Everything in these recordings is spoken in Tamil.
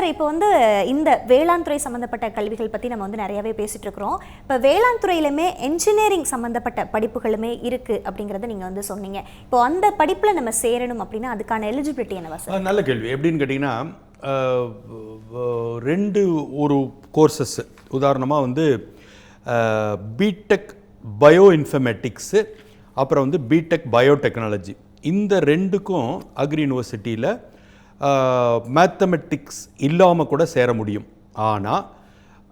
சார் இப்போ வந்து இந்த வேளாண் துறை சம்மந்தப்பட்ட கல்விகள் பற்றி நம்ம வந்து நிறையாவே பேசிகிட்டு இருக்கிறோம் இப்போ வேளாண் துறையிலுமே என்ஜினியரிங் சம்மந்தப்பட்ட படிப்புகளுமே இருக்குது அப்படிங்கிறத நீங்கள் வந்து சொன்னீங்க. இப்போ அந்த படிப்பில் நம்ம சேரணும் அப்படின்னா அதுக்கான எலிஜிபிலிட்டி என்னவா சார்? நல்ல கேள்வி. எப்படின்னு கேட்டிங்கன்னா ரெண்டு ஒரு கோர்சஸ் உதாரணமாக வந்து பிடெக் பயோ இன்ஃபர்மேட்டிக்ஸு அப்புறம் வந்து பிடெக் பயோடெக்னாலஜி இந்த ரெண்டுக்கும் அக்ரி யூனிவர்சிட்டியில் மேத்தமெட்டிக்ஸ் இல்லாமல் கூட சேர முடியும். ஆனால்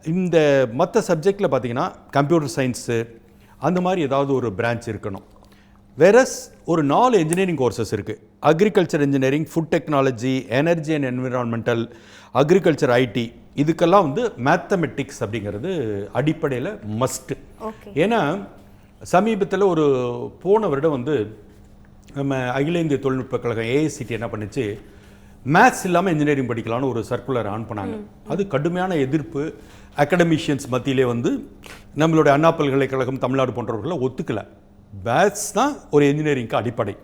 இந்த மற்ற சப்ஜெக்டில் பார்த்தீங்கன்னா கம்ப்யூட்டர் சயின்ஸு அந்த மாதிரி ஏதாவது ஒரு பிரான்ச் இருக்கணும். வெரஸ் ஒரு நாலு இன்ஜினியரிங் கோர்சஸ் இருக்குது agriculture engineering food technology energy and environmental agriculture IT இதுக்கெல்லாம் வந்து மேத்தமெட்டிக்ஸ் அப்படிங்கிறது அடிப்படையில் மஸ்ட்டு ஏன்னா சமீபத்தில் ஒரு போன வருடம் வந்து நம்ம அகில இந்திய தொழில்நுட்ப கழகம் ஏஐசிடி என்ன பண்ணுச்சு? மேத்ஸ் இல்லாமல் இன்ஜினியரிங் படிக்கலாம்னு ஒரு சர்க்குலர் ஆன் பண்ணாங்க. அது கடுமையான எதிர்ப்பு. அகடமிஷியன்ஸ் மத்தியிலே வந்து நம்மளுடைய அண்ணா பல்கலைக்கழகம் தமிழ்நாடு போன்றவர்களை ஒத்துக்கல. மேத்ஸ் தான் ஒரு இன்ஜினியரிங்க்கு அடிப்படை.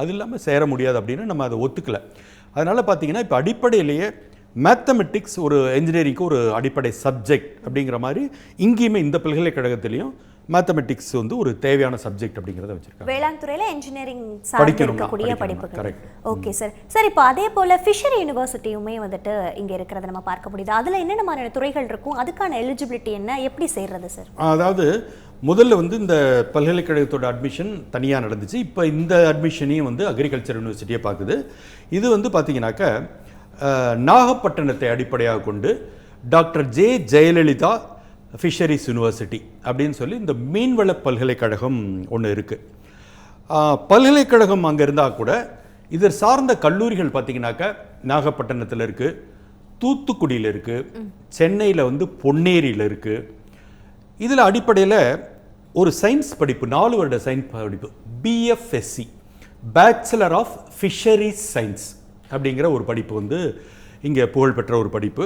அது இல்லாமல் சேர முடியாது அப்படின்னு நம்ம அதை ஒத்துக்கல. அதனால் பார்த்தீங்கன்னா இப்போ அடிப்படையிலேயே மேத்தமெட்டிக்ஸ் ஒரு இன்ஜினியரிங்க்கு ஒரு அடிப்படை சப்ஜெக்ட் அப்படிங்கிற மாதிரி இங்கேயுமே இந்த பல்கலைக்கழகத்திலையும் மேத்தமெட்டிக்ஸ் வந்து ஒரு தேவையான சப்ஜெக்ட் அப்படிங்கிறத வச்சிருக்காங்க. வேளாண் துறையில இன்ஜினியரிங் படிக்கணும்னா, படிப்புகள். ஓகே சார் சார் இப்போ அதே போல ஃபிஷரி யூனிவர்சிட்டியுமே வந்துட்டு இங்க இருக்கிறத நம்ம பார்க்க முடியுது. அதுல என்னென்ன மாதிரியான துறைகள் இருக்கும்? அதுக்கான எலிஜிபிலிட்டி என்ன? எப்படி சேர்றது சார் அதாவது முதல்ல வந்து இந்த பல்கலைக்கழகத்தோட அட்மிஷன் தனியாக நடந்துச்சு. இப்போ இந்த அட்மிஷனையும் வந்து அக்ரிகல்ச்சர் யூனிவர்சிட்டியை பார்க்குது இது வந்து பார்த்தீங்கன்னாக்க நாகப்பட்டினத்தை அடிப்படையாக கொண்டு doctor J. Jayalalithaa fisheries university அப்படின்னு சொல்லி இந்த மீன்வள பல்கலைக்கழகம் ஒன்று இருக்குது பல்கலைக்கழகம் அங்கே இருந்தால் கூட இதர் சார்ந்த கல்லூரிகள் பார்த்திங்கனாக்கா நாகப்பட்டினத்தில் இருக்குது தூத்துக்குடியில் இருக்குது சென்னையில் வந்து பொன்னேரியில் இருக்குது இதில் அடிப்படையில் ஒரு சயின்ஸ் படிப்பு நாலு வருட சயின்ஸ் படிப்பு BFSc bachelor of fisheries science அப்படிங்கிற ஒரு படிப்பு வந்து இங்கே புகழ்பெற்ற ஒரு படிப்பு.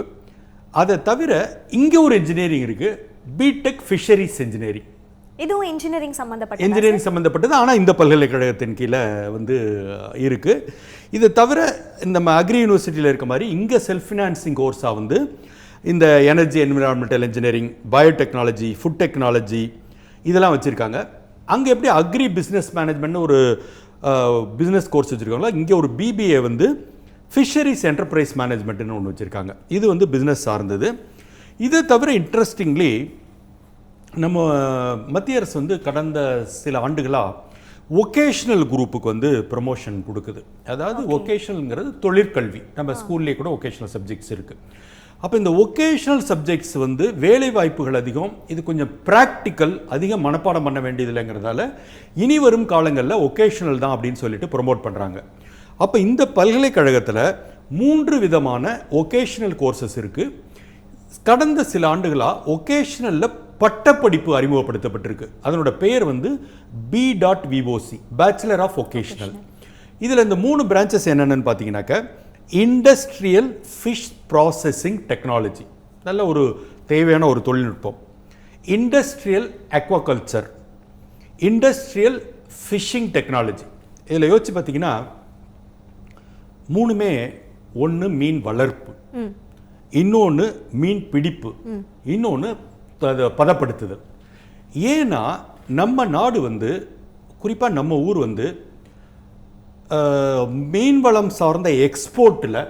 அதை தவிர இங்கே ஒரு இன்ஜினியரிங் இருக்குது பிடெக் ஃபிஷரிஸ் இன்ஜினியரிங் இதுவும் இன்ஜினியரிங் சம்பந்தப்பட்ட இன்ஜினியரிங் சம்மந்தப்பட்டது ஆனால் இந்த பல்கலைக்கழகத்தின் கீழே வந்து இருக்குது இது தவிர நம்ம அக்ரி யூனிவர்சிட்டியில் இருக்க மாதிரி இங்கே செல்ஃப் ஃபினான்சிங் கோர்ஸாக வந்து இந்த energy environmental engineering biotechnology food technology இதெல்லாம் வச்சுருக்காங்க. அங்கே எப்படி அக்ரி பிஸ்னஸ் மேனேஜ்மெண்ட்னு ஒரு பிஸ்னஸ் கோர்ஸ் வச்சுருக்காங்களோ இங்கே ஒரு பிபிஏ வந்து ஃபிஷரிஸ் என்டர்பிரைஸ் மேனேஜ்மெண்ட்னு ஒன்று வச்சுருக்காங்க. இது வந்து பிஸ்னஸ் சார்ந்தது. இதை தவிர இன்ட்ரெஸ்டிங்லி நம்ம மத்திய அரசு வந்து கடந்த சில ஆண்டுகளாக ஒகேஷ்னல் குரூப்புக்கு வந்து ப்ரமோஷன் கொடுக்குது. அதாவது ஒகேஷ்னல்ங்கிறது தொழிற்கல்வி. நம்ம ஸ்கூல்லேயே கூட ஒகேஷ்னல் சப்ஜெக்ட்ஸ் இருக்குது அப்போ இந்த ஒகேஷ்னல் சப்ஜெக்ட்ஸ் வந்து வேலை வாய்ப்புகள் அதிகம் இது கொஞ்சம் ப்ராக்டிக்கல் அதிகம் மனப்பாடம் பண்ண வேண்டியதில்லைங்கிறதால இனி வரும் காலங்களில் ஒகேஷ்னல் தான் அப்படின்னு சொல்லிட்டு ப்ரொமோட் பண்ணுறாங்க அப்போ இந்த பல்கலைக்கழகத்தில் மூன்று விதமான ஒகேஷ்னல் கோர்சஸ் இருக்குது கடந்த சில ஆண்டுகளாக ஒகேஷ்னலில் பட்டப்படிப்பு அறிமுகப்படுத்தப்பட்டிருக்கு. அதனோட பெயர் வந்து B dot VOC bachelor of vocational இதில் இந்த மூணு பிரான்ச்சஸ் என்னென்னு பார்த்தீங்கன்னாக்க இண்டஸ்ட்ரியல் ஃபிஷ் ப்ராசஸிங் டெக்னாலஜி நல்ல ஒரு தேவையான ஒரு தொழில்நுட்பம். Industrial aquaculture industrial fishing technology இதில் யோசிச்சு பார்த்தீங்கன்னா மூணுமே ஒன்று மீன் வளர்ப்பு. இன்னொன்று மீன் பிடிப்பு. இன்னொன்று பதப்படுத்துதல். ஏன்னா நம்ம நாடு வந்து குறிப்பாக நம்ம ஊர் வந்து மீன் வளம் சார்ந்த எக்ஸ்போர்ட்டில்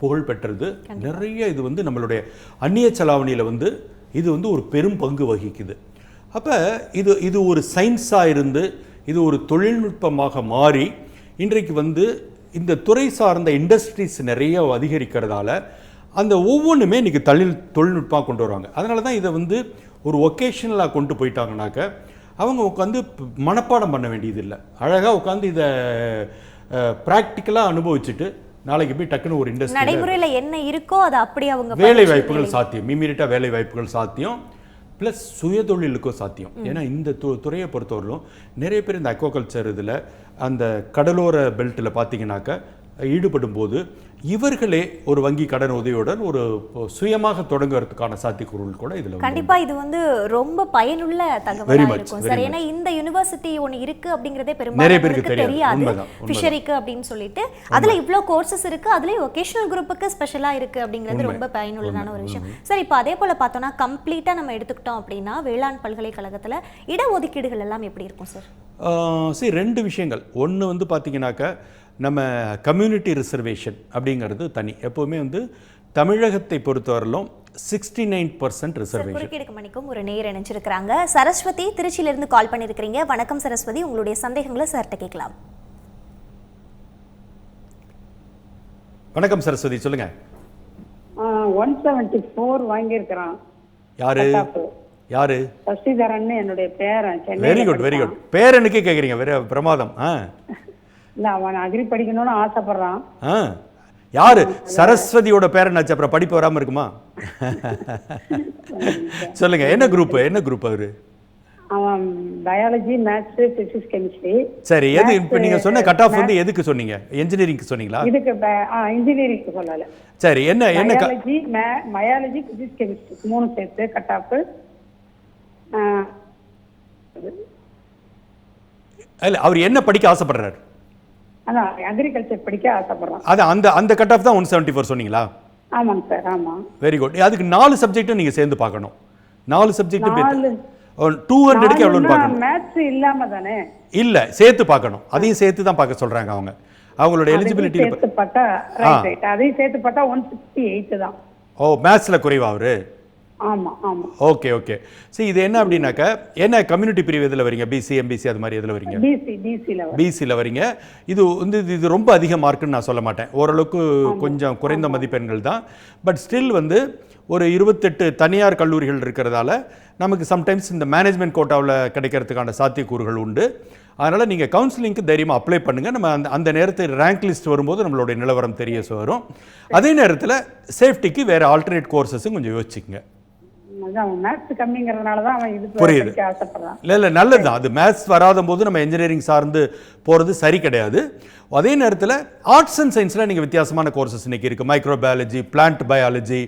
புகழ் பெற்றது. நிறைய இது வந்து நம்மளுடைய அந்நிய செலாவணியில் வந்து இது வந்து ஒரு பெரும் பங்கு வகிக்குது. அப்போ இது இது ஒரு சயின்ஸாக இருந்து இது ஒரு தொழில்நுட்பமாக மாறி இன்றைக்கு வந்து இந்த துறை சார்ந்த இண்டஸ்ட்ரீஸ் நிறைய அதிகரிக்கிறதால அந்த ஒவ்வொன்றுமே இன்றைக்கி தொழில் தொழில்நுட்பமாக கொண்டு வருவாங்க. அதனால தான் இதை வந்து ஒரு ஒகேஷனலாக கொண்டு போயிட்டாங்கனாக்க அவங்க உட்காந்து மனப்பாடம் பண்ண வேண்டியதில்லை. அழகாக உட்காந்து இதை ப்ராக்டிக்கலாக அனுபவிச்சுட்டு நாளைக்கு போய் டக்குன்னு ஒரு இண்டஸ்ட்ரி நடைமுறையில என்ன இருக்கோ அதை அப்படி அவங்க வேலை வாய்ப்புகள் சாத்தியம். இம்மீடியட்டாக வேலை வாய்ப்புகள் சாத்தியம். ப்ளஸ் சுயதொழிலுக்கும் சாத்தியம். ஏன்னா இந்த து துறையை பொறுத்தவரையிலும் நிறைய பேர் இந்த அக்வாகல்ச்சர் இதில் அந்த கடலோர பெல்ட்டில் பார்த்தீங்கன்னாக்க ஈடுபடும் போது இவர்களே ஒரு வங்கி கடன் உதவியுடன் ஒரு சுயமாக தொடங்குறதுக்கான சாத்தியக்கூறுகள் கூட இதில் கண்டிப்பா இது வந்து ரொம்ப பயனுள்ள Very தகவலா much, இருக்கும். சார் ஏன்னா இந்த யுனிவர்சிட்டி ஒன்னு இருக்கு அப்படிங்கறதே பெரும்பாலும் தெரியாது. ஃபிஷரிக்கு அப்படின்னு சொல்லிட்டு. அதுல இவ்ளோ கோர்சஸ் இருக்கு. அதுலயும் ஒகேஷனல் குரூப்புக்கு ஸ்பெஷலா இருக்கு அப்படிங்கிறது ரொம்ப பயனுள்ளதான ஒரு விஷயம். சார் இப்போ அதே போல பார்த்தோம்னா கம்ப்ளீட்டா நம்ம எடுத்துக்கிட்டோம் அப்படின்னா வேளாண் பல்கலைக்கழகத்துல இடஒதுக்கீடுகள் எல்லாம் எப்படி இருக்கும் சார்? சரி ரெண்டு விஷயங்கள். ஒன்று வந்து பார்த்தீங்கன்னாக்கா நம்ம கம்யூனிட்டி ரிசர்வேஷன் அப்படிங்கிறது தனி. எப்போவுமே வந்து தமிழகத்தை பொறுத்தவரையிலும் sixty nine percent sir reservation குறுக்கீடுக்கு மணிக்கும் ஒரு நேர் இணைஞ்சிருக்கிறாங்க. சரஸ்வதி திருச்சியில இருந்து கால் பண்ணிருக்கிறீங்க. வணக்கம் சரஸ்வதி. உங்களுடைய சந்தேகங்களை சார்கிட்ட கேட்கலாம். வணக்கம் சரஸ்வதி சொல்லுங்க. ஒன் செவன்டி ஃபோர் வாங்கியிருக்கிறான். யாரு. யாரு? சசிதரன் என்னுடைய பேரன். Chennai very good very good பேரனுக்கே கேட்குறீங்க பிரமாதம். ஆ. இல்ல அவன் அக்ரி படிக்கணும்னு ஆசைப்படுறான். ஆ யாரு? சரஸ்வதியோட பேரனாச்சு அப்புறம் படிப்பு வராமல் இருக்குமா? சொல்லுங்க என்ன குரூப் என்ன குரூப் அவரு? அவன் பயாலஜி மேத்ஸ் பிசிக்ஸ் கெமிஸ்ட்ரி சரி எது? இப்போ நீங்க சொன்ன கட் ஆஃப் வந்து எதுக்கு சொன்னீங்க? இன்ஜினியரிங்க்கு சொன்னீங்களா? இதுக்கு இன்ஜினியரிங் சொல்லல. சரி என்ன என்ன பயாலஜி பயாலஜி பிசிக்ஸ் கெமிஸ்ட்ரி மூணு சேர்த்து கட்டாப்பு இல்ல அவர் என்ன படிக்க ஆசைப்படுறாரு? அதான் அக்ரிகல்ச்சர் படிக்க ஆசைப்படுறான். அது அந்த அந்த கட் ஆஃப் தான் ஒன் செவன்ட்டி ஃபோர் சொன்னீங்களா? ஆமாங்க சார் ஆமா. வெரி குட் அதுக்கு நாலு சப்ஜெக்ட்டும் நீங்க சேர்ந்து பார்க்கணும். நாலு சப்ஜெக்ட்டும் நாலு டூ ஹண்ட்ரடுக்கு எவ்வளோன்னு பார்க்கணும். மேத்ஸ் இல்லாம தானே? இல்ல சேர்த்து பார்க்கணும். அதையும் சேர்த்து தான் பார்க்க சொல்றாங்க அவங்க. அவங்களோட எலிஜிபிலிட்டி சேர்த்து பார்த்தா ரைட் ரைட் அதையும் சேர்த்து பார்த்தா ஒன் சிக்ஸ்டி எயிட் தான். ஓ மேத்ஸ்ல குறைவா அவரு? Okay okay. சரி இது என்ன அப்படின்னாக்கா என்ன கம்யூனிட்டி பிரிவு எதில் வரீங்க? பிசி எம்பிசி அது மாதிரி எதில் வரீங்க? பிசியில் வரீங்க. இது வந்து இது- இது ரொம்ப அதிக மார்க்குன்னு நான் சொல்ல மாட்டேன். ஓரளவுக்கு கொஞ்சம் குறைந்த மதிப்பெண்கள் தான். பட் ஸ்டில் வந்து ஒரு இருபத்தெட்டு தனியார் கல்லூரிகள் இருக்கிறதால நமக்கு சம்டைம்ஸ் இந்த மேனேஜ்மெண்ட் கோட்டாவில் கிடைக்கிறதுக்கான சாத்தியக்கூறுகள் உண்டு. அதனால் நீங்கள் கவுன்சிலிங்க்கு தைரியமாக அப்ளை பண்ணுங்கள் நம்ம அந்த அந்த நேரத்தில் ரேங்க் லிஸ்ட் வரும்போது நம்மளுடைய நிலவரம் தெரிய வரும். அதே நேரத்தில் சேஃப்டிக்கு வேறு ஆல்டர்னேட் கோர்சஸும் கொஞ்சம் யோசிச்சுக்கங்க. புரியுது. இல்லை இல்லை நல்லது தான் அது மேத்ஸ் வராத போது நம்ம இன்ஜினியரிங் சார்ந்து போகிறது சரி கிடையாது. அதே நேரத்தில் ஆர்ட்ஸ் அண்ட் சயின்ஸில் நீங்கள் வித்தியாசமான கோர்சஸ் இன்னைக்கு இருக்குது மைக்ரோபயாலஜி பிளான்ட் பயாலஜி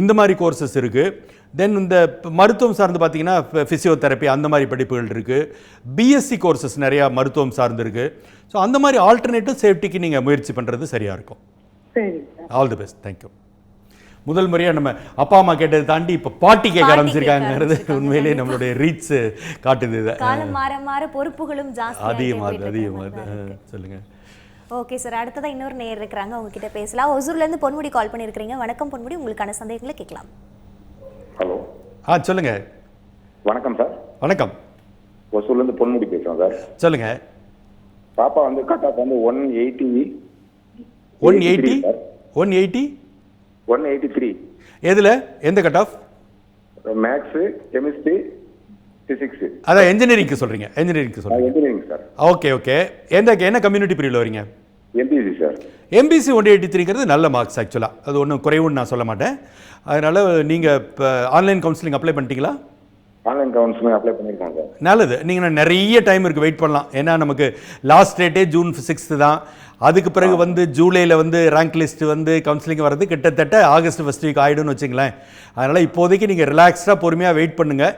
இந்த மாதிரி கோர்சஸ் இருக்குது தென் இந்த மருத்துவம் சார்ந்து பார்த்தீங்கன்னா ஃபிசியோதெரப்பி அந்த மாதிரி படிப்புகள் இருக்குது பிஎஸ்சி கோர்சஸ் நிறையா மருத்துவம் சார்ந்து இருக்குது ஸோ அந்த மாதிரி ஆல்டர்னேட்டிவ் சேஃப்டிக்கு நீங்கள் முயற்சி பண்ணுறது சரியாக இருக்கும். ஆல் தி பெஸ்ட் தேங்க்யூ முதல் முறையாக நம்ம அப்பா அம்மா கேட்டதை தாண்டி இப்போ பாட்டி கேட்க ஆரம்பிச்சிருக்காங்கிறது உண்மையிலேயே நம்மளுடைய ரீச் காட்டுது இதை. காலம் மாற மாற பொறுப்புகளும் ஜாஸ்தி அதிகமாகுது அதிகமாகுது சொல்லுங்க. ஓகே சார் அடுத்ததா இன்னொரு நேர் இருக்கிறாங்க. அவங்க கிட்ட பேசலாம். ஒசூர்ல இருந்து பொன்முடி கால் பண்ணியிருக்கிறீங்க. வணக்கம் பொன்முடி. உங்களுக்கான சந்தேகங்களை கேட்கலாம். ஹலோ ஆ சொல்லுங்க. வணக்கம் சார் வணக்கம். ஒசூர்லேருந்து பொன்முடி பேசுகிறோம் சார் சொல்லுங்க. பாப்பா வந்து கட் ஆஃப் வந்து one eighty one eighty one eighty one eighty three எதில்? எந்த cut off maths chemistry physics அதான் என்ஜினியரிங்க்கு சொல்கிறீங்க என்ஜினியரிங்க்கு சொல்கிறீங்க என்ஜினியரிங் சார் ஓகே ஓகே எந்த என்ன கம்யூனிட்டி பிரிவில் வரீங்க? MBC sir MBC one eighty த்ரீங்கிறது நல்ல மார்க்ஸ் ஆக்சுவலாக அது ஒன்றும் குறைவுன்னு நான் சொல்ல மாட்டேன். அதனால் நீங்கள் இப்போ ஆன்லைன் கவுன்சிலிங் அப்ளை பண்ணிட்டீங்களா? ஆன்லைன் கவுன்சிலிங் அப்ளை பண்ணியிருக்கோம் சார் நல்லது. நீங்கள் நிறைய டைம் இருக்குது வெயிட் பண்ணலாம். ஏன்னா நமக்கு லாஸ்ட் டேட்டே ஜூன் சிக்ஸ்த்து தான். அதுக்கு பிறகு வந்து ஜூலையில் வந்து ரேங்க் லிஸ்ட் வந்து கவுன்சிலிங் வர்றது கிட்டத்தட்ட ஆகஸ்ட் ஃபஸ்ட் வீக் ஆகிடும்னு வச்சுங்களேன். அதனால் இப்போதைக்கு நீங்கள் ரிலாக்ஸ்டாக பொறுமையாக வெயிட் பண்ணுங்கள்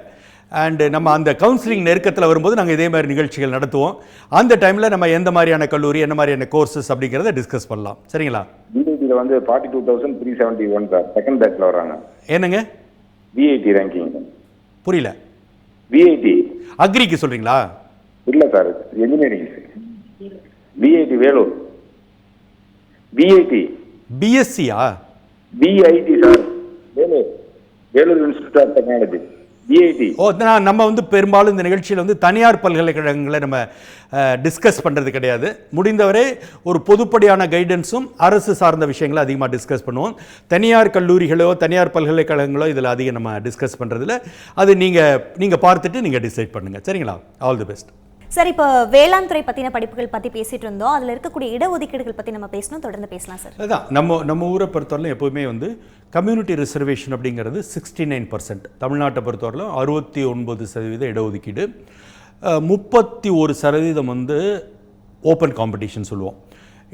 அண்டு நம்ம அந்த கவுன்சிலிங் நெருக்கத்தில் வரும்போது நாங்கள் இதே மாதிரி நிகழ்ச்சிகள் நடத்துவோம். அந்த டைமில் நம்ம எந்த மாதிரியான கல்லூரி என்ன மாதிரியான கோர்சஸ் அப்படிங்கிறத டிஸ்கஸ் பண்ணலாம். சரிங்களா? பிஐடியில் வந்து forty two thousand three seventy one sir second பேட்சில் வராங்க. என்னங்க? விஐடி ரேங்கிங் புரியல. விஐடி அக்ரிக்கு சொல்கிறீங்களா இல்லை sir engineering VIT Vellore. VIT பிஎஸ்சியா VIT sir Vellore institute of technology VIT ஓ நான் நம்ம வந்து பெரும்பாலும் இந்த நிகழ்ச்சியில் வந்து தனியார் பல்கலைக்கழகங்களை நம்ம டிஸ்கஸ் பண்ணுறது கிடையாது. முடிந்தவரை ஒரு பொதுப்படியான கைடன்ஸும் அரசு சார்ந்த விஷயங்களை அதிகமாக டிஸ்கஸ் பண்ணுவோம். தனியார் கல்லூரிகளோ தனியார் பல்கலைக்கழகங்களோ இதில் அதிகம் நம்ம டிஸ்கஸ் பண்ணுறதில்ல அது நீங்கள் நீங்கள் பார்த்துட்டு நீங்கள் டிசைட் பண்ணுங்கள் சரிங்களா? ஆல் தி பெஸ்ட் சார் இப்போ வேளாண் துறை பத்தின படிப்புகள் பத்தி பேசிட்டு இருந்தோம். அதுல இருக்கக்கூடிய இடஒதுக்கீடுகள் பத்தி நம்ம பேசணும். தொடர்ந்து பேசலாம் சார். அதான் நம்ம நம்ம ஊரை பொறுத்தவரையிலும் எப்போவுமே வந்து கம்யூனிட்டி ரிசர்வேஷன் அப்படிங்கிறது சிக்ஸ்டி நைன் பர்சன்ட் தமிழ்நாட்டை பொறுத்தவரையிலும் அறுபத்தி ஒன்பது சதவீத இடஒதுக்கீடு. முப்பத்தி ஒரு சதவீதம் வந்து ஓப்பன் காம்படிஷன் சொல்லுவோம்.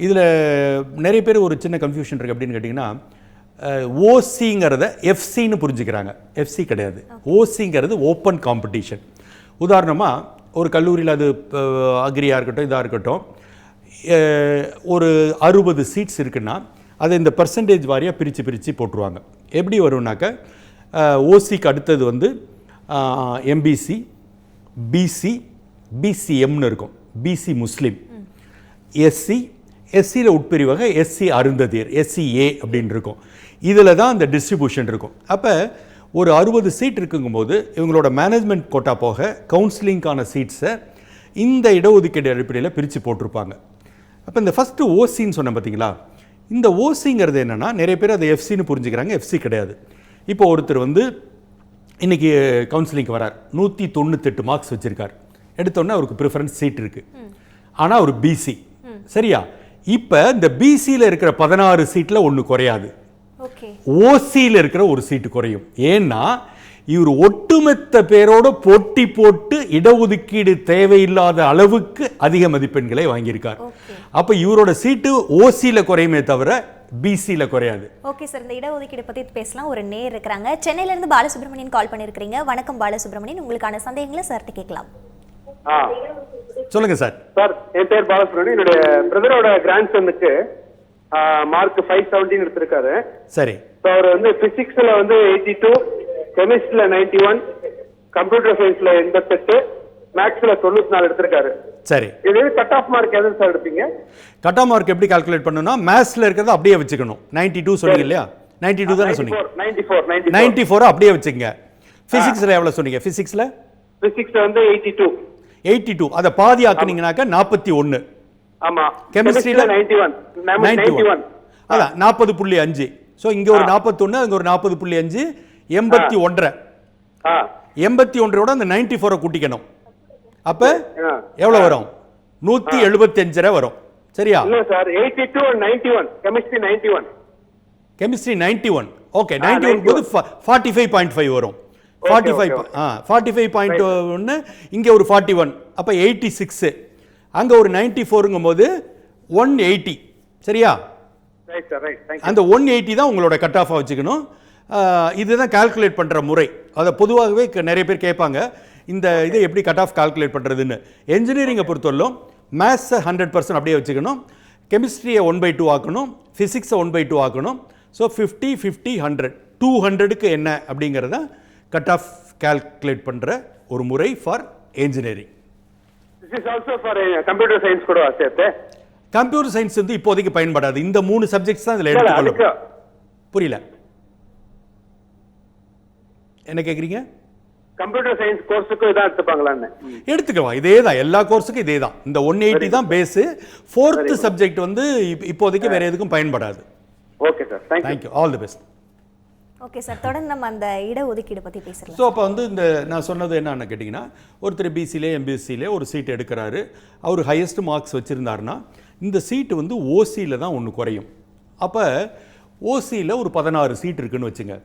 இதில் நிறைய பேர் ஒரு சின்ன கன்ஃபியூஷன் இருக்குது அப்படின்னு கேட்டிங்கன்னா ஓசிங்கிறத எஃப்சின்னு புரிஞ்சுக்கிறாங்க. எஃப்சி கிடையாது. ஓசிங்கிறது ஓப்பன் காம்படிஷன் உதாரணமாக ஒரு கல்லூரியில் அது அக்ரியாக இருக்கட்டும் இதாக இருக்கட்டும். ஒரு அறுபது சீட்ஸ் இருக்குன்னா அதை இந்த பர்சன்டேஜ் வாரியாக பிரித்து பிரித்து போட்டுருவாங்க. எப்படி வரும்னாக்க ஓசிக்கு அடுத்தது வந்து எம்பிசி பிசி பிசிஎம்னு இருக்கும். பிசி முஸ்லீம் எஸ்சி எஸ்சியில் உட்பிரிவாக எஸ்சி அருந்ததியர் எஸ்சிஏ அப்படின்னு இருக்கும். இதில் தான் அந்த டிஸ்ட்ரிபியூஷன் இருக்கும். அப்போ ஒரு அறுபது சீட் இருக்குங்கும்போது இவங்களோட மேனேஜ்மெண்ட் கோட்டா போக கவுன்சிலிங்க்கான சீட்ஸை இந்த இடஒதுக்கீடு அடிப்படையில் பிரித்து போட்டிருப்பாங்க. அப்போ இந்த ஃபஸ்ட்டு ஓசின்னு சொன்னேன் பார்த்தீங்களா இந்த ஓசிங்கிறது என்னென்னா நிறைய பேர் அதை எஃப்சின்னு புரிஞ்சுக்கிறாங்க. எஃப்சி கிடையாது. இப்போ ஒருத்தர் வந்து இன்னைக்கு கவுன்சிலிங்க்கு வரார். நூற்றி தொண்ணூத்தெட்டு மார்க்ஸ் வச்சுருக்கார். எடுத்தோன்னே அவருக்கு ப்ரிஃபரன்ஸ் சீட் இருக்குது ஆனால் அவர் பிசி சரியா? இப்போ இந்த பிசியில் இருக்கிற பதினாறு சீட்டில் ஒன்று குறையாது. ஓசியில் இருக்கிற ஒரு சீட்டு குறையும். ஏன்னா இவர் ஒட்டுமொத்த பேரோட போட்டி போட்டு இடஒதுக்கீடு தேவையில்லாத அளவுக்கு அதிக மதிப்பெண்களை வாங்கியிருக்கார். Okay. அப்ப இவரோட சீட்டு ஓசியில் குறையுமே தவிர பிசியில் குறையாது. ஓகே சார் இந்த இடஒதுக்கீடு பத்தி பேசலாம். ஒரு நேர் இருக்கிறாங்க. சென்னையில இருந்து பாலசுப்ரமணியன் கால் பண்ணியிருக்கிறீங்க. வணக்கம் பாலசுப்ரமணியன். உங்களுக்கான சந்தேகங்களை சார்ட்ட கேட்கலாம். சொல்லுங்க சார் சார் என் பேர் பாலசுப்ரமணியன். என்னுடைய பிரதரோட கிராண்ட் சனுக்கு மார்க் ஃபைவ் செவன்டீன் எடுத்திருக்காரு. சரி. ஸோ அவர் வந்து பிசிக்ஸ்ல வந்து எயிட்டி டூ கெமிஸ்ட்ரியில் நைன்டி ஒன் கம்ப்யூட்டர் சயின்ஸ்ல எண்பத்தெட்டு மேக்ஸ்ல தொண்ணூத்தி நாலு எடுத்திருக்காரு. சரி. இது கட் ஆஃப் மார்க் எதுவும் சார் எடுப்பீங்க? கட்டா மார்க் எப்படி கால்குலேட் பண்ணணும்னா மேத்ஸ்ல இருக்கிறத அப்படியே வச்சுக்கணும். 92 டூ சொன்னீங்க இல்லையா? 92 டூ தானே சொன்னீங்க நைன்டி ஃபோர் நைன்டி நைன்டி ஃபோரை அப்படியே வச்சுக்கங்க. ஃபிசிக்ஸில் எவ்வளோ சொன்னீங்க? ஃபிசிக்ஸில் பிசிக்ஸ்ல வந்து எயிட்டி டூ எயிட்டி டூ அதை பாதி ஆக்குனீங்கனாக்கா நாற்பத்தி ஒன்று ஆமா? நைன்டி ஒன் நைன்டி ஒன் அதான் நாற்பது புள்ளி அஞ்சு. ஸோ இங்கே ஒரு நாற்பத்தொன்று அங்கே ஒரு நாற்பது புள்ளி அஞ்சு எண்பத்தி ஒன்றரை. எண்பத்தி ஒன்றரோட அந்த நைன்டி ஃபோரை கூட்டிக்கணும். அப்போ. எவ்வளோ வரும்? நூற்றி எழுபத்தஞ்சரை வரும். சரியா? Sir eighty two ninety one chemistry ninety one chemistry ninety one okay ninety one போது ஃபார்ட்டி ஃபைவ் பாயிண்ட் ஃபைவ் வரும் forty five ah forty five point ஒன்று இங்கே ஒரு ஃபார்ட்டி ஒன் அப்போ எயிட்டி சிக்ஸு அங்கே ஒரு நைன்டி ஃபோருங்கும் போது ஒன் எயிட்டி. சரியா? Right sir right thank you அந்த ஒன் எயிட்டி தான் உங்களோட கட் ஆஃபாக வச்சுக்கணும் இதுதான் கால்குலேட் பண்ணுற முறை. அதை பொதுவாகவே நிறைய பேர் கேட்பாங்க. இந்த இதை எப்படி கட் ஆஃப் கால்குலேட் பண்ணுறதுன்னு என்ஜினியரிங்கை பொறுத்தவரையிலும் மேத்ஸை ஹண்ட்ரட் பர்சன்ட் அப்படியே வச்சுக்கணும். கெமிஸ்ட்ரியை ஒன் பை டூ ஆக்கணும். ஃபிசிக்ஸை ஒன் பை டூ ஆக்கணும். So fifty fifty hundred two ஹண்ட்ரடுக்கு என்ன அப்படிங்கிறத கட் ஆஃப் கால்குலேட் பண்ணுற ஒரு முறை for engineering this is also for computer science கூட சேர்த்து. கம்ப்யூட்டர் சயின்ஸ் வந்து இப்போதைக்கு பயன்படாது. இந்த மூணு சப்ஜெக்ட்ஸ் தான் இதில் எடுத்துக்கொள்ளும். புரியல. என்ன கேட்குறீங்க கம்ப்யூட்டர் சயின்ஸ் கோர்ஸுக்கும் இதான் எடுத்துப்பாங்களான்னு. எடுத்துக்கலாம். இதே தான் எல்லா கோர்ஸுக்கும் இதே தான் இந்த ஒன் எயிட்டி தான் பேஸு ஃபோர்த்து சப்ஜெக்ட் வந்து இப்- இப்போதைக்கு வேற எதுக்கும் பயன்படாது. Okay sir thank you all the best okay sir தொடர்ந்து நம்ம அந்த இட ஒதுக்கீடு பற்றி பேசலாம். ஸோ அப்போ வந்து இந்த நான் சொன்னது என்னன்னு கேட்டிங்கன்னா ஒருத்தர் பிசிலே எம்பிசிலே ஒரு சீட் எடுக்கிறாரு. அவர் ஹையஸ்ட் மார்க்ஸ் வச்சுருந்தாருன்னா இந்த சீட்டு வந்து ஓசியில் தான் ஒன்று குறையும். அப்போ ஓசியில் ஒரு பதினாறு சீட் இருக்குன்னு வச்சுங்க.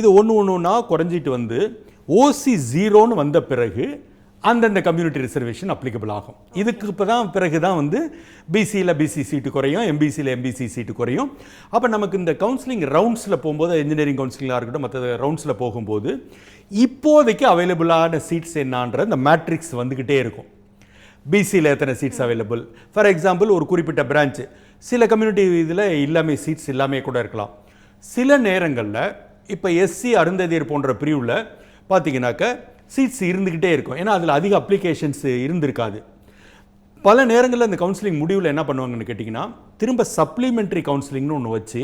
இது ஒன்று ஒன்று ஒன்றா குறைஞ்சிட்டு வந்து ஓசி ஜீரோன்னு வந்த பிறகு அந்தந்த கம்யூனிட்டி ரிசர்வேஷன் அப்ளிகபிள் ஆகும். இதுக்கு இப்போ தான் பிறகு தான் வந்து பிசியில் பிசி சீட்டு குறையும் எம்பிசியில் எம்பிசி சீட்டு குறையும். அப்போ நமக்கு இந்த கவுன்சிலிங் ரவுண்ட்ஸில் போகும்போது இன்ஜினியரிங் கவுன்சிலிங்காக இருக்கட்டும் மற்ற ரவுண்ட்ஸில் போகும்போது இப்போதைக்கு அவைலபிளான சீட்ஸ் என்னன்ற இந்த மேட்ரிக்ஸ் வந்துக்கிட்டே இருக்கும். பிசியில் எத்தனை சீட்ஸ் அவைலபிள் ஃபார் எக்ஸாம்பிள் ஒரு குறிப்பிட்ட பிரான்ச்சு சில கம்யூனிட்டி இதில் இல்லாமே சீட்ஸ் இல்லாமே கூட இருக்கலாம். சில நேரங்களில் இப்போ எஸ்சி அருந்ததியர் போன்ற பிரிவில் பார்த்தீங்கன்னாக்க சீட்ஸ் இருந்துக்கிட்டே இருக்கும். ஏன்னா அதில் அதிக அப்ளிகேஷன்ஸ் இருந்திருக்காது. பல நேரங்களில் இந்த கவுன்சிலிங் முடிவில் என்ன பண்ணுவாங்கன்னு கேட்டிங்கன்னா திரும்ப சப்ளிமெண்ட்ரி கவுன்சிலிங்னு ஒன்று வச்சு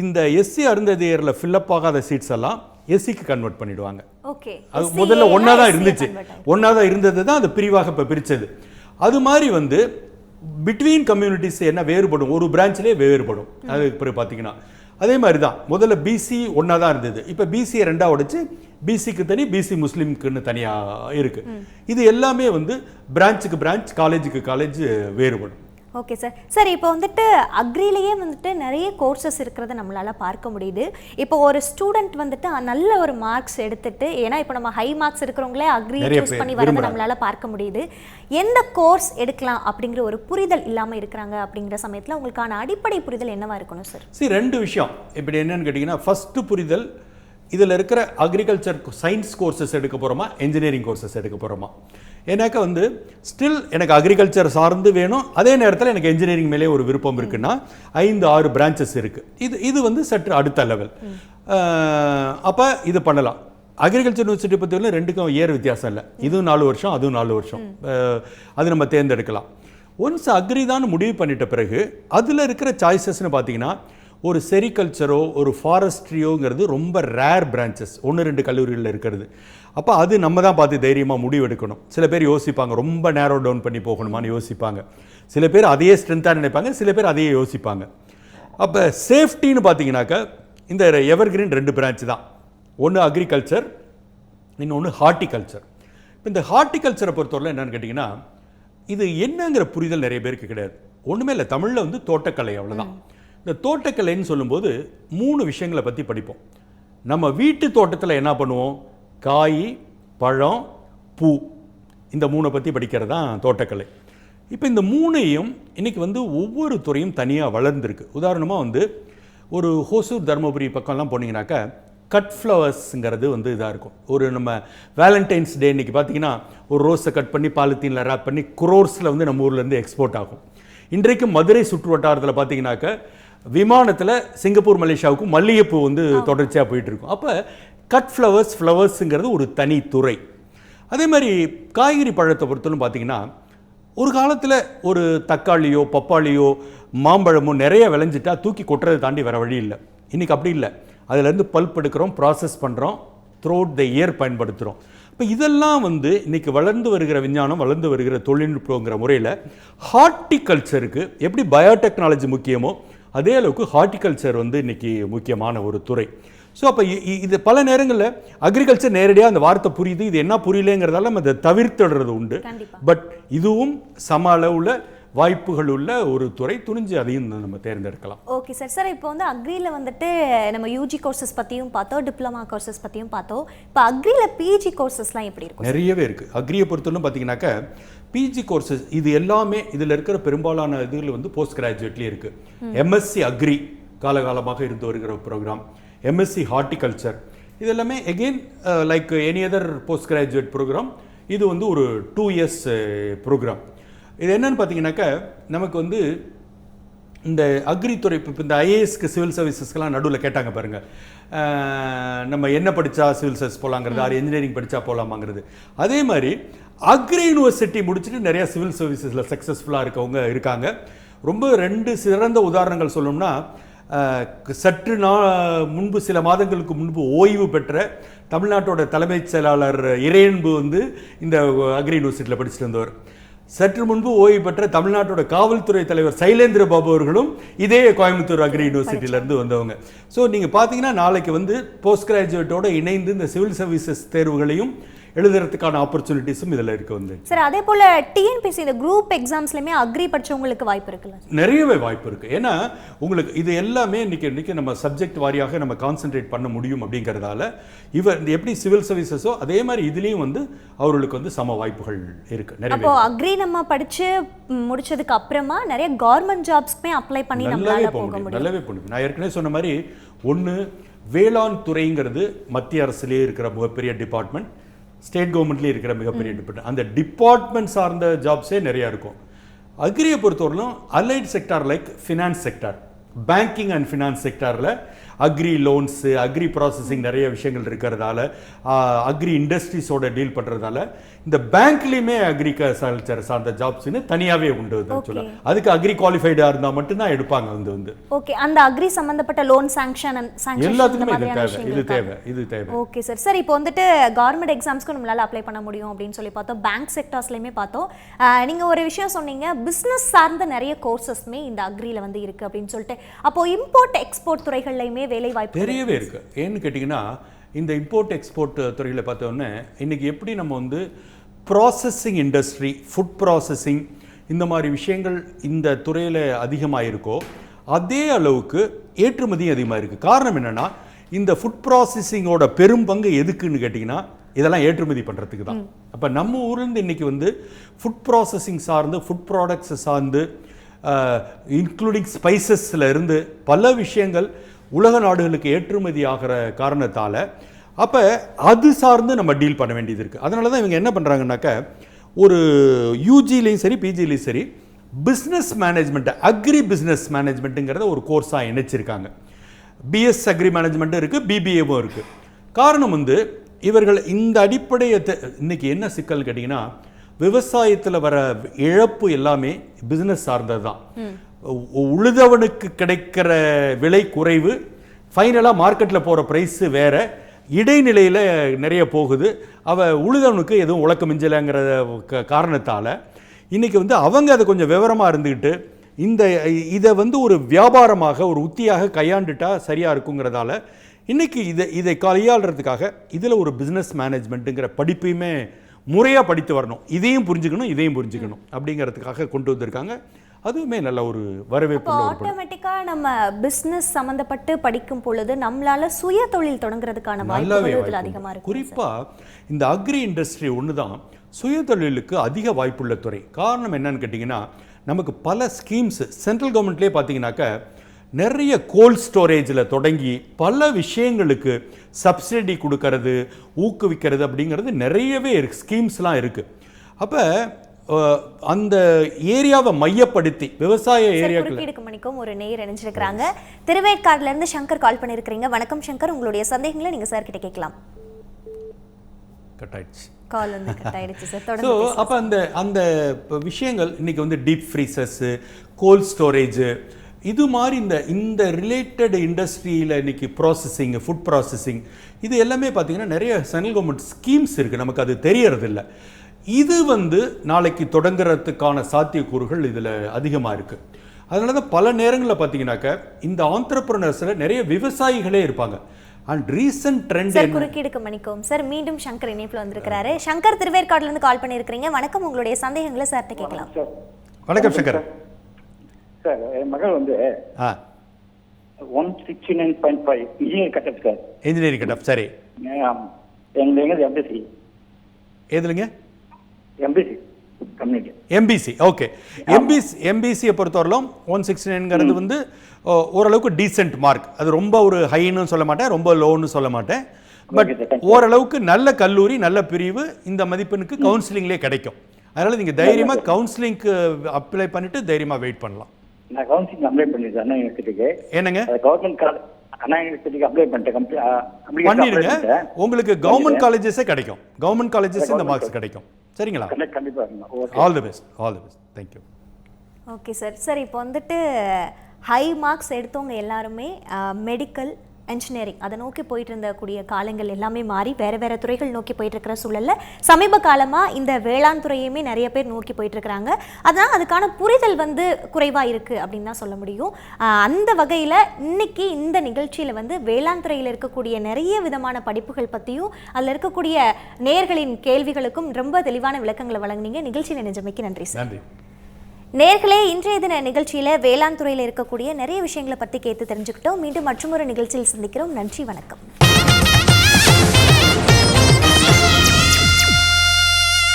இந்த எஸ்சி அருந்ததியரில் ஃபில்லப் ஆகாத சீட்ஸ் எல்லாம் எஸ்சிக்கு கன்வெர்ட் பண்ணிடுவாங்க. ஓகே அது முதல்ல ஒன்றா தான் இருந்துச்சு. ஒன்றா தான் இருந்தது தான் அது பிரிவாக இப்போ பிரிச்சது. அது மாதிரி வந்து பிட்வீன் கம்யூனிட்டிஸ் என்ன வேறுபடும்? ஒரு பிரான்ச்லேயே வேறுபடும். அது பிறகு பார்த்தீங்கன்னா அதே மாதிரி தான் முதல்ல பிசி ஒன்றா தான் இருந்தது. இப்போ பிசியை ரெண்டாக உடைச்சு பிசிக்கு தனி பிசி முஸ்லீமுக்குன்னு தனியாக இருக்கு. இது எல்லாமே வந்து பிரான்ச்சுக்கு பிரான்ச் காலேஜுக்கு காலேஜ் வேறுபடும். ஓகே சார் சார் இப்போ வந்துட்டு அக்ரிலேயே வந்துட்டு நிறைய கோர்சஸ் இருக்கிறத நம்மளால பார்க்க முடியுது. இப்போ ஒரு ஸ்டூடெண்ட் வந்துட்டு நல்ல ஒரு மார்க்ஸ் எடுத்துட்டு ஏன்னா இப்போ நம்ம ஹை மார்க்ஸ் இருக்கிறவங்களே அக்ரி சூஸ் பண்ணி வரதை. நம்மளால பார்க்க முடியுது. எந்த கோர்ஸ் எடுக்கலாம் அப்படிங்கிற ஒரு புரிதல் இல்லாம இருக்கிறாங்க அப்படிங்கிற சமயத்துல உங்களுக்கான அடிப்படை புரிதல் என்னவா இருக்கணும் சார் சரி ரெண்டு விஷயம். இப்படி என்னன்னு கேட்டிங்கன்னா ஃபஸ்ட்டு புரிதல் இதில் இருக்கிற அக்ரிகல்ச்சர் சயின்ஸ் கோர்சஸ் எடுக்க போகிறோமா இன்ஜினியரிங் கோர்சஸ் எடுக்க போகிறோமா ஏன்னாக்கா வந்து ஸ்டில் எனக்கு அக்ரிகல்ச்சர் சார்ந்து வேணும். அதே நேரத்தில் எனக்கு இன்ஜினியரிங் மேலே ஒரு விருப்பம் இருக்குன்னா ஐந்து ஆறு பிரான்ச்சஸ் இருக்குது இது இது வந்து சற்று அடுத்த லெவல் அப்போ இது பண்ணலாம். அக்ரிகல்ச்சர் யூனிவர்சிட்டி பற்றி ரெண்டுக்கும் ஏர் வித்தியாசம் இல்லை. இதுவும் நாலு வருஷம் அதுவும் நாலு வருஷம். அது நம்ம தேர்ந்தெடுக்கலாம். ஒன்ஸ் அக்ரி தான் முடிவு பண்ணிட்ட பிறகு அதில் இருக்கிற சாய்ஸஸ்னு பார்த்தீங்கன்னா ஒரு செரிகல்ச்சரோ ஒரு ஃபாரஸ்ட்ரியோங்கிறது ரொம்ப ரேர் பிரான்ச்சஸ் ஒன்று ரெண்டு கல்லூரிகளில் இருக்கிறது. அப்போ அது நம்ம தான் பார்த்து தைரியமாக முடிவு எடுக்கணும் சில பேர் யோசிப்பாங்க ரொம்ப நேரோ டவுன் பண்ணி போகணுமான்னு யோசிப்பாங்க. சில பேர் அதையே ஸ்ட்ரென்த்தாக நினைப்பாங்க சில பேர் அதையே யோசிப்பாங்க. அப்போ சேஃப்டின்னு பார்த்தீங்கன்னாக்கா இந்த எவர்கிரீன் ரெண்டு பிரான்ச் தான். ஒன்று அக்ரிகல்ச்சர் இன்னொன்று ஹார்ட்டிகல்ச்சர் இப்போ இந்த ஹார்ட்டிகல்ச்சரை பொறுத்தவரை என்னென்னு கேட்டிங்கன்னா இது என்னங்கிற புரிதல் நிறைய பேருக்கு கிடையாது. ஒன்றுமே இல்லை தமிழில் வந்து தோட்டக்கலை அவ்வளோதான் இந்த தோட்டக்கலைன்னு சொல்லும்போது மூணு விஷயங்களை பற்றி படிப்போம். நம்ம வீட்டு தோட்டத்தில் என்ன பண்ணுவோம்? காய் பழம் பூ. இந்த மூணை பற்றி படிக்கிறது தான் தோட்டக்கலை. இப்போ இந்த மூணையும் இன்றைக்கி வந்து ஒவ்வொரு துறையும் தனியாக வளர்ந்துருக்கு. உதாரணமாக வந்து ஒரு ஹோசூர் தருமபுரி பக்கம்லாம் போனீங்கன்னாக்கா கட் ஃப்ளவர்ஸுங்கிறது வந்து இதாக இருக்கும். ஒரு நம்ம வேலண்டைன்ஸ் டே இன்னைக்கு பார்த்தீங்கன்னா ஒரு ரோஸை கட் பண்ணி பாலித்தீனில் ரேப் பண்ணி குரோர்ஸில் வந்து நம்ம ஊர்லேருந்து எக்ஸ்போர்ட் ஆகும். இன்றைக்கு மதுரை சுற்று வட்டாரத்தில் பார்த்தீங்கன்னாக்க விமானத்தில் சிங்கப்பூர் மலேசியாவுக்கு மல்லிகைப்பூ வந்து தொடர்ச்சியாக போயிட்டு இருக்கும் அப்போ கட் ஃப்ளவர்ஸ் ஃப்ளவர்ஸுங்கிறது ஒரு தனி துறை. அதே மாதிரி காய்கறி பழத்தை பொறுத்தவரைக்கும் பார்த்தீங்கன்னா ஒரு காலத்தில் ஒரு தக்காளியோ பப்பாளியோ மாம்பழமோ நிறைய விளைஞ்சிட்டா தூக்கி கொட்டுறதை தாண்டி வேற வழி இல்லை. இன்னைக்கு அப்படி இல்லை. அதுலேருந்து பல்ப் எடுக்கிறோம் ப்ராசஸ் பண்ணுறோம் த்ரோட் த இயர் பயன்படுத்துகிறோம் இப்போ இதெல்லாம் வந்து இன்னைக்கு வளர்ந்து வருகிற விஞ்ஞானம் வளர்ந்து வருகிற தொழில்நுட்பங்கிற முறையில் ஹார்ட்டிகல்ச்சருக்கு எப்படி பயோடெக்னாலஜி முக்கியமோ அதே அளவுக்கு ஹார்ட்டிகல்ச்சர் வந்து இன்னைக்கு முக்கியமான ஒரு துறை. ஸோ அப்போ இது பல நேரங்களில் அக்ரிகல்ச்சர் நேரடியாக அந்த வார்த்தை புரியுது. இது என்ன புரியலங்கிறதால நம்ம அதை தவிர்த்துடுறது உண்டு. பட் இதுவும் சம அளவுல வாய்ப்புகள் உள்ள ஒரு துறை. துணிஞ்சு அதையும் நம்ம தேர்ந்தெடுக்கலாம். ஓகே சார் சார் இப்போ வந்து அக்ரியில் வந்துட்டு நம்ம யூஜி கோர்சஸ் பற்றியும் பார்த்தோம் டிப்ளமா கோர்சஸ் பற்றியும் பார்த்தோம். இப்போ அக்ரியில் பிஜி கோர்சஸ்லாம் எப்படி இருக்கும் நிறையவே இருக்கு. அக்ரியை பொறுத்தவரைக்கும் பார்த்தீங்கன்னாக்கா பிஜி கோர்சஸ் இது எல்லாமே இதில் இருக்கிற பெரும்பாலான இதுகள் வந்து போஸ்ட் கிராஜுவேட்லேயே இருக்குது எம்எஸ்சி அக்ரி காலகாலமாக இருந்து வருகிற ப்ரோக்ராம் எம்எஸ்சி ஹார்ட்டிகல்ச்சர் இது எல்லாமே again like any other post graduate programme இது வந்து ஒரு டூ இயர்ஸ் ப்ரோக்ராம் இது என்னன்னு பார்த்தீங்கன்னாக்கா நமக்கு வந்து இந்த அக்ரித்துறை இப்போ இந்த ஐஏஎஸ்க்கு சிவில் சர்வீசஸ்க்கெல்லாம் நடுவில் கேட்டாங்க பாருங்க. அஹ், நம்ம என்ன படித்தா சிவில் சர்வீஸ் போகலாங்கிறது ஆறு இன்ஜினியரிங் படித்தா போகலாமாங்கிறது அதே மாதிரி அக்ரி யூனிவர்சிட்டி முடிச்சுட்டு நிறைய சிவில் சர்வீசஸில் சக்ஸஸ்ஃபுல்லாக இருக்கவங்க இருக்காங்க. ரொம்ப ரெண்டு சிறந்த உதாரணங்கள் சொல்லணும்னா சற்று நா முன்பு சில மாதங்களுக்கு முன்பு ஓய்வு பெற்ற தமிழ்நாட்டோட தலைமைச் செயலாளர் இறையன்பு வந்து இந்த அக்ரி யூனிவர்சிட்டியில் படிச்சுட்டு வந்தவர். சற்று முன்பு ஓய்வு பெற்ற தமிழ்நாட்டோட காவல்துறை தலைவர் சைலேந்திர பாபு அவர்களும் இதே கோயம்புத்தூர் அக்ரி யூனிவர்சிட்டியிலேருந்து வந்தவங்க. ஸோ நீங்கள் பார்த்தீங்கன்னா நாளைக்கு வந்து போஸ்ட் கிராஜுவேட்டோட இணைந்து இந்த சிவில் சர்வீசஸ் தேர்வுகளையும் எழுதுறதுக்கான ஆப்பர்ச்சுனிட்டிஸும் இதில் இருக்கு வந்து. சார் அதே போல் டிஎன்பிசி இந்த குரூப் எக்ஸாம்ஸ்லையுமே அக்ரி படிச்சவங்களுக்கு வாய்ப்பு இருக்குல்ல நிறையவே வாய்ப்பு இருக்கு. ஏன்னா உங்களுக்கு இது எல்லாமே இன்னைக்கு இன்னைக்கு நம்ம சப்ஜெக்ட் வாரியாக நம்ம கான்சென்ட்ரேட் பண்ண முடியும் அப்படிங்கிறதால இவர் இந்த எப்படி சிவில் சர்வீசஸோ அதே மாதிரி இதுலேயும் வந்து அவர்களுக்கு வந்து சம வாய்ப்புகள் இருக்கு நிறைய அப்போ அக்ரி நம்ம படிச்சு ம், முடிச்சதுக்கு அப்புறமா நிறைய கவர்மெண்ட் ஜாப்ஸ்க்குமே அப்ளை பண்ணி நல்லாவே போக முடியும். முடியும். நல்லாவே போக முடியும். நான் ஏற்கனவே சொன்ன மாதிரி ஒன்று வேளாண் துறைங்கிறது மத்திய அரசுலேயே இருக்கிற மிகப்பெரிய டிபார்ட்மெண்ட் ஸ்டேட் கவர்மெண்ட்லேயே இருக்கிற மிகப்பெரிய டிபார்ட்மெண்ட் அந்த டிபார்ட்மெண்ட் சார்ந்த ஜாப்ஸே நிறையா இருக்கும். அக்ரியை பொறுத்தவரையிலும் allied sector like finance sector banking and finance செக்டாரில் அக்ரி லோன்ஸு அக்ரி ப்ராசஸிங் நிறைய விஷயங்கள் இருக்கிறதால அக்ரி இண்டஸ்ட்ரீஸோட டீல் பண்ணுறதால இந்த பேங்க்லேயுமே அக்ரிகல்ச்சர் சார்ந்த ஜாப்ஸ்னு தனியாகவே உண்டு ஆக்சுவலாக அதுக்கு அக்ரி குவாலிஃபைடாக இருந்தால் மட்டும்தான் எடுப்பாங்க வந்து வந்து. ஓகே அந்த அக்ரி சம்பந்தப்பட்ட லோன் சாங்ஷன் எல்லாத்துக்குமே இது தேவை. இது? தேவை. இது தேவை. ஓகே சார் சார் இப்போ வந்துட்டு கவர்மெண்ட் எக்ஸாம்ஸ்க்கு நம்மளால அப்ளை பண்ண முடியும் அப்படின்னு சொல்லி பார்த்தோம். பேங்க் செக்டார்ஸ்லையுமே பார்த்தோம். நீங்க ஒரு விஷயம் சொன்னீங்க. பிசினஸ் சார்ந்த நிறைய கோர்சஸ்மே இந்த அக்ரியில் வந்து இருக்கு அப்படின்னு சொல்லிட்டு. அப்போ இம்போர்ட் எக்ஸ்போர்ட் துறைகள்லையுமே வேலை வாய்ப்பு நிறையவே இருக்கு. ஏன்னு கேட்டிங்கன்னா இந்த இம்போர்ட் எக்ஸ்போர்ட் துறையில் பார்த்தோன்னே இன்னைக்கு எப்படி நம்ம வந்து ப்ராசஸிங் இண்டஸ்ட்ரி ஃபுட் ப்ராசஸிங் இந்த மாதிரி விஷயங்கள் இந்த துறையில் அதிகமாக இருக்கோ அதே அளவுக்கு ஏற்றுமதியும் அதிகமாக இருக்குது காரணம் என்னென்னா இந்த ஃபுட் ப்ராசஸிங்கோட பெரும் பங்கு எதுக்குன்னு கேட்டிங்கன்னா இதெல்லாம் ஏற்றுமதி பண்ணுறதுக்கு தான். அப்போ நம்ம ஊர்லேருந்து இன்றைக்கி வந்து ஃபுட் ப்ராசஸிங் சார்ந்து ஃபுட் ப்ராடக்ட்ஸை சார்ந்து இன்க்ளூடிங் ஸ்பைசஸில் இருந்து பல விஷயங்கள் உலக நாடுகளுக்கு ஏற்றுமதி ஆகிற காரணத்தால் அப்போ அது சார்ந்து நம்ம டீல் பண்ண வேண்டியது இருக்குது அதனால தான் இவங்க என்ன பண்ணுறாங்கனாக்க ஒரு யூஜிலையும் சரி பிஜிலையும் சரி பிஸ்னஸ் மேனேஜ்மெண்ட்டு அக்ரி பிஸ்னஸ் மேனேஜ்மெண்ட்டுங்கிறத ஒரு கோர்ஸாக இணைச்சிருக்காங்க. பிஎஸ் அக்ரி மேனேஜ்மெண்ட்டும் இருக்குது பிபிஏவும் இருக்குது காரணம் வந்து இவர்கள் இந்த அடிப்படையை இன்றைக்கி இன்னைக்கு என்ன சிக்கல் கேட்டிங்கன்னா விவசாயத்தில் வர இழப்பு எல்லாமே பிஸ்னஸ் சார்ந்தது தான் உழுதவனுக்கு கிடைக்கிற விலை குறைவு ஃபைனலாக மார்க்கெட்டில் போகிற ப்ரைஸு வேறு இடைநிலையில் நிறைய போகுது. அவள் உழுதவனுக்கு எதுவும் உழக்க மிஞ்சலைங்கிற க- காரணத்தால் இன்றைக்கி வந்து அவங்க அதை கொஞ்சம் விவரமாக இருந்துக்கிட்டு இந்த இதை வந்து ஒரு வியாபாரமாக ஒரு உத்தியாக கையாண்டுட்டா சரியாக இருக்குங்கிறதால இன்றைக்கி இதை இதை கையாளுறதுக்காக இதில் ஒரு பிஸ்னஸ் மேனேஜ்மெண்ட்டுங்கிற படிப்பையுமே முறையாக படித்து வரணும். இதையும் புரிஞ்சுக்கணும் இதையும் புரிஞ்சுக்கணும் அப்படிங்கிறதுக்காக கொண்டு வந்திருக்காங்க. அதுவுமே நல்ல ஒரு வரவேற்பு ஆட்டோமேட்டிக்காக நம்ம பிஸ்னஸ் சம்மந்தப்பட்டு படிக்கும் பொழுது நம்மளால சுய தொழில் தொடங்குறதுக்கான வாய்ப்பு அதிகமாக. இருக்கும் குறிப்பா இந்த அக்ரி இண்டஸ்ட்ரி ஒன்று தான் சுயதொழிலுக்கு அதிக வாய்ப்புள்ள துறை. காரணம் என்னன்னு கேட்டிங்கன்னா நமக்கு பல ஸ்கீம்ஸ் சென்ட்ரல் கவர்மெண்ட்லேயே பார்த்தீங்கன்னாக்க நிறைய கோல்ட் ஸ்டோரேஜில் தொடங்கி பல விஷயங்களுக்கு சப்சிடி கொடுக்கறது ஊக்குவிக்கிறது அப்படிங்கிறது நிறையவே இருக்கு. ஸ்கீம்ஸ்லாம் இருக்குது அப்போ அந்த ஏரியாவை மையப்படுத்தி விவசாய ஏரியாக்கள். குறுக்கீடுக்கு மணிக்கும் ஒரு நேயர் இணைஞ்சிருக்கிறாங்க. திருவேற்காடுல இருந்து சங்கர் கால் பண்ணியிருக்கிறீங்க வணக்கம் சங்கர் உங்களுடைய சந்தேகங்களை நீங்க சார் கிட்ட கேட்கலாம். கட் ஆயிடுச்சு கால் வந்து கட் ஆயிடுச்சு சார் ஸோ தொடர்ந்து பேசுங்க. அப்போ அந்த அந்த விஷயங்கள் இன்னைக்கு வந்து டீப் ஃப்ரீசஸ்ஸு கோல்ட் ஸ்டோரேஜு இது மாதிரி இந்த இந்த ரிலேட்டட் இண்டஸ்ட்ரியில் இன்னைக்கு ப்ராசஸிங் ஃபுட் ப்ராசஸிங் இது எல்லாமே பார்த்தீங்கன்னா நிறைய சென்ட்ரல் கவர்மெண்ட் ஸ்கீம்ஸ் இருக்குது நமக்கு அது தெரியறதில்ல. இது வந்து நாளைக்கு தொடங்குறதுக்கான சாத்தியக்கூறுகள் இதில் அதிகமாக இருக்குது அதனால தான் பல நேரங்களில் பார்த்தீங்கன்னாக்க இந்த ஆண்டர்பிரினர்ஸில் நிறைய விவசாயிகளே இருப்பாங்க. அண்ட் ரீசன்ட் ட்ரெண்ட் சார் குறுக்கீடுக்கு மணிக்கும் சார் மீண்டும் சங்கர் இணைப்புல வந்திருக்கிறாரு. சங்கர் திருவேற்காடுல இருந்து கால் பண்ணியிருக்கிறீங்க. வணக்கம் உங்களுடைய சந்தேகங்களை சார்கிட்ட கேட்கலாம். வணக்கம் சங்கர். சார். என் மகள் வந்து ஆ. One sixty nine point five engineer cut off sir engineering cut off சரி. எங்களுக்கு எங்க எம்பிசி எதுலங்க? எம்பிசி எம்பிசி ஓகே எம்பிசி எம்பிசியை பொறுத்தவரையிலும் ஒன் சிக்ஸ்டி நைன்ங்கிறது வந்து ஓரளவுக்கு டீசென்ட் மார்க் அது ரொம்ப ஒரு ஹைன்னு சொல்ல மாட்டேன் ரொம்ப லோன்னு சொல்ல மாட்டேன். பட். ஓரளவுக்கு நல்ல கல்லூரி நல்ல பிரிவு இந்த மதிப்பெண்ணுக்கு கவுன்சிலிங்லேயே கிடைக்கும். அதனால நீங்க தைரியமா கவுன்சிலிங்க்கு அப்ளை பண்ணிட்டு தைரியமா வெயிட் பண்ணலாம். நான் கவுன்சிலிங் அப்ளை யூனிவர்சிட்டிக்கு என்னங்க? கவர்மெண்ட் காலேஜ் அண்ணா யூனிவர்சிட்டிக்கு அப்ளை பண்ணிட்டேன் கம்ப்ளீட் அப்ளிகேஷன் அப்ளை பண்ணிடுங்க. உங்களுக்கு கவர்மெண்ட் காலேஜஸே கிடைக்கும். கவர்மெண்ட் காலேஜஸ் இந்த மார்க்ஸ் கிடைக்கும். சரிங்களா? கண்டிப்பா கண்டிப்பா இருக்கணும். Okay all the best all the best thank you okay sir sir இப்போ வந்துட்டு ஹை மார்க்ஸ் எடுத்தவங்க எல்லாருமே மெடிக்கல் என்ஜினியரிங் அதை நோக்கி போயிட்டு இருந்தக்கூடிய காலங்கள் எல்லாமே மாறி வேற வேறு துறைகள் நோக்கி போயிட்டு இருக்கிற சமீப காலமாக இந்த வேளாண் துறையுமே நிறைய பேர் நோக்கி போயிட்டு இருக்கிறாங்க அதான் அதுக்கான புரிதல் வந்து குறைவாக இருக்கு அப்படின்னு தான் சொல்ல முடியும். அந்த வகையில் இன்னைக்கு இந்த நிகழ்ச்சியில் வந்து வேளாண் துறையில் இருக்கக்கூடிய நிறைய விதமான படிப்புகள் பற்றியும் அதில் இருக்கக்கூடிய நேர்களின் கேள்விகளுக்கும் ரொம்ப தெளிவான விளக்கங்களை வழங்குனீங்க. நிகழ்ச்சியில் நிஜமைக்கு நன்றி சார். நன்றி. நேர்களே இன்றைய தின நிகழ்ச்சியில் வேளாண் துறையில் இருக்கக்கூடிய நிறைய விஷயங்களை பற்றி கேட்டு தெரிஞ்சுக்கிட்டோம். மீண்டும் மற்றொரு நிகழ்ச்சியில் சந்திக்கிறோம். நன்றி வணக்கம்.